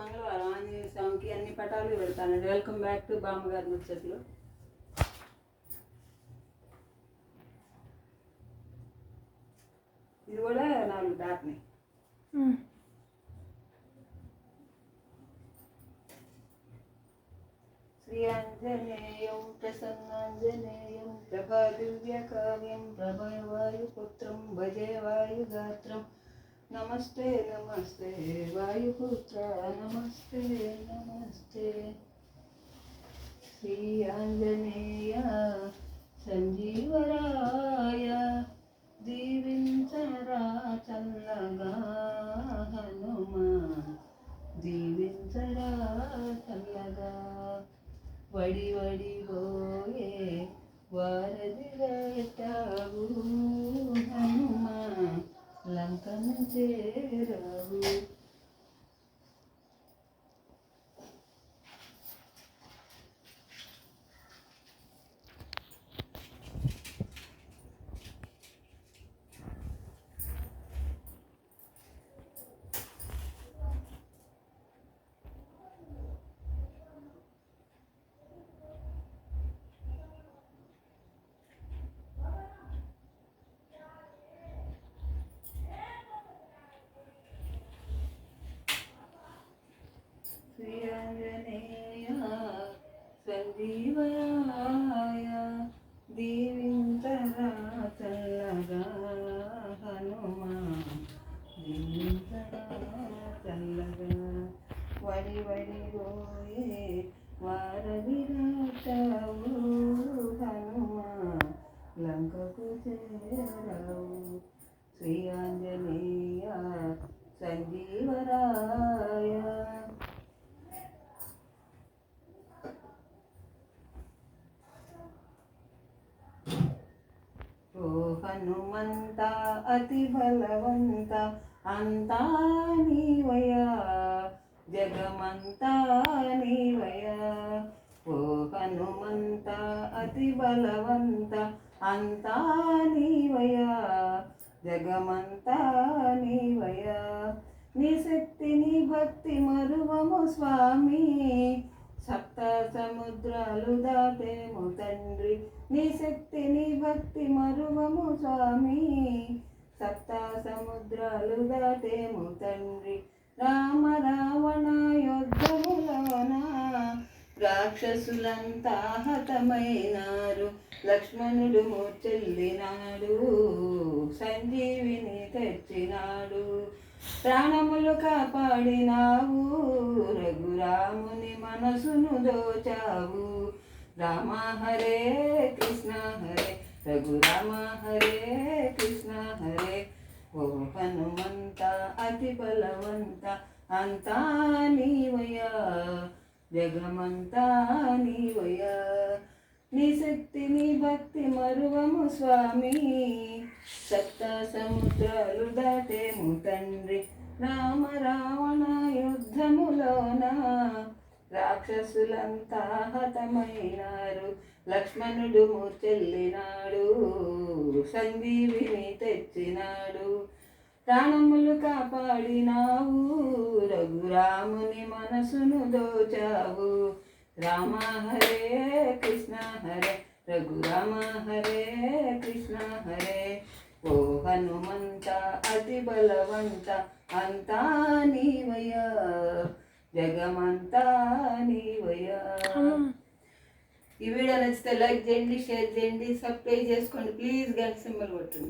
మంగళవారం ఆంజనేయ స్వామికి అన్ని పటాలు పెడతానండి వెల్కమ్ బ్యాక్ టు బామ్మగారి ముచ్చట్లు. ఇది కూడా నాలుగు దాటినాయి శ్రీ ఆంజనేయం ప్రసన్నాంజనేయం ప్రభాదివ్యకావ్యం ప్రభయవాయుపుత్రం భజే వాయుగాత్రం నమస్తే నమస్తే వాయుపుత్ర నమస్తే నమస్తే. శ్రీ ఆంజనేయ సంజీవరాయ దీవించరా చల్లగా హనుమా. దీవించరా చల్లగా. వడి వడి పోయే వారధిగా ఎట్టావు హనుమా లంకను చేరావు శ్రీ ఆంజనేయ సంజీవరాయ దీవించరా చల్లగా హనుమా దీవించరా చల్లగా వడి వడి పోయే వారవిరాటావు హనుమా లంకకు చేరావు శ్రీ ఆంజనేయ సంజీవరాయ ఓ హనుమంత అతి బలవంత అంతా నీవయా జగమంతా నీవయా ఓ హనుమంత అతి బలవంత అంతా నీవయా జగమంతా నీవయా నీ శక్తి నీ భక్తి మరువము స్వామి. సప్త సముద్రాలు దాటేము తండ్రి. నీ శక్తి నీ భక్తి మరువము స్వామి. సప్త సముద్రాలు దాటేము తండ్రి. రామ రావణ యుద్ధములోన? రాక్షసులంతా హతమైనారు. లక్ష్మణుడు మూర్చెల్లినాడు సంజీవిని తెచ్చినాడు. ప్రాణములు కాపాడినావు రఘురాముని మనసును దోచావు. రామ హరే కృష్ణ హరే రఘురామ హరే కృష్ణ హరే. ఓ హనుమంత అతి బలవంత అంతా నీవయ జగమంతా నీవయ నీ శక్తి నీ భక్తి మరువము స్వామి. సప్త సముద్రాలు దాటేము తండ్రి. రామ రావణ యుద్ధములోన రాక్షసులంతా హతమైనారు. లక్ష్మణుడు మూర్చెల్లినాడు సంజీవిని తెచ్చినాడు. ప్రాణములు కాపాడినావు రఘురాముని మనసును దోచావు. రామ హరే కృష్ణ హరే రఘురామ హరే కృష్ణ హరే. ఓ హనుమంత అతి బలవంత అంతా నీవయ జగమంతా నీవయ్యా. ఈ వీడియో నచ్చితే లైక్ చేయండి షేర్ చేయండి సబ్స్క్రైబ్ చేసుకోండి. ప్లీజ్ గంట సింబల్ కొట్టండి.